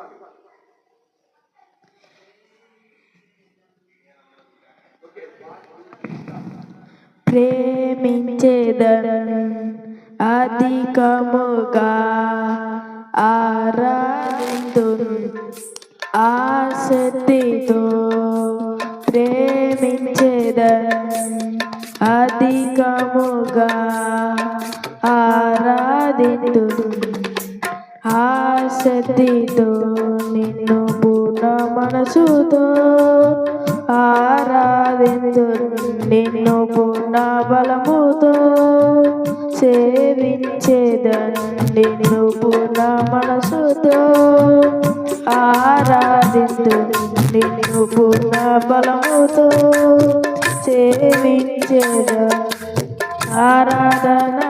చెప్పాలి ప్రేమించేదన్ అధికముగా ఆరాధింతు ఆసక్తితో ప్రేమించేదన్ అధికముగా ఆరాధింతు ఆసక్తితో నిన్ను పూర్ణ మనసుతో ఆరాధిందు నిన్ను పూర్ణ బలముతో సేవించేదని. నిన్ను పూర్ణ మనసుతో ఆరాధిందు నిన్ను పూర్ణ బలముతో సేవించేద ఆరాధన ఆరాధన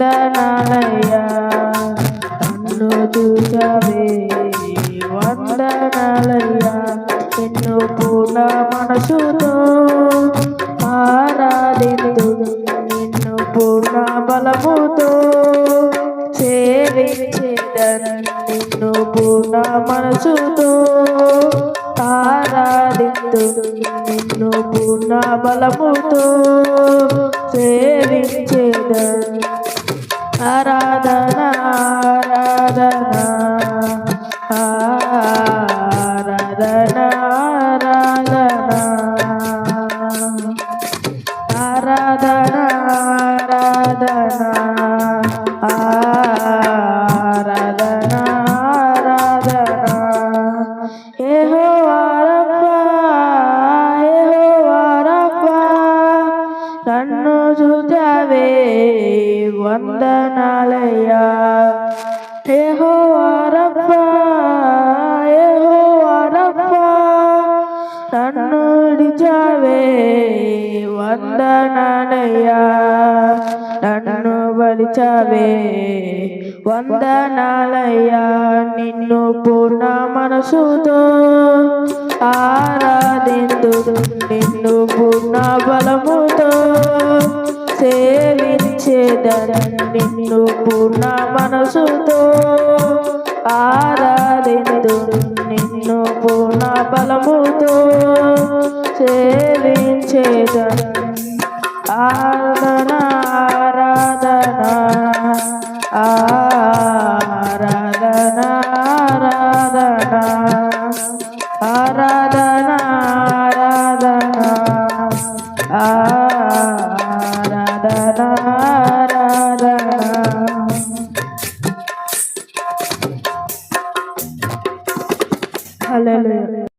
వందనాలయ్యా. నన్ను చూచావే. వందనాలయ్యా. నిన్ను పూర్ణ మనసుతో ఆరాధింతు నిన్ను పూర్ణ బలముతో సేవించేదను నిన్ను పూర్ణ మనసుతో ఆరాధింతు నిన్ను పూర్ణ బలముతో సేవించేదను ಆರಾಧನಾ ಆರಾಧನಾ ಆರಾಧನಾ ಆರಾಧನಾ ಆರಾಧನಾ ಆರಾಧನಾ ಆ వందనాలయ్యా. ఏహో వారబ్బా ఏహో వారబ్బా నన్ను విడిచావే వందనాలయ్యా. నన్ను బలిచావే వందనాలయ్యా. నిన్ను పూర్ణ మనసుతో ఆరాధిందు నిన్ను పూర్ణ బలముతో సేవించేదని నిన్ను పూర్ణ మనసుతో ఆరాధిందు నిన్ను పూర్ణ బలముతో సేవించేదని Hallelujah.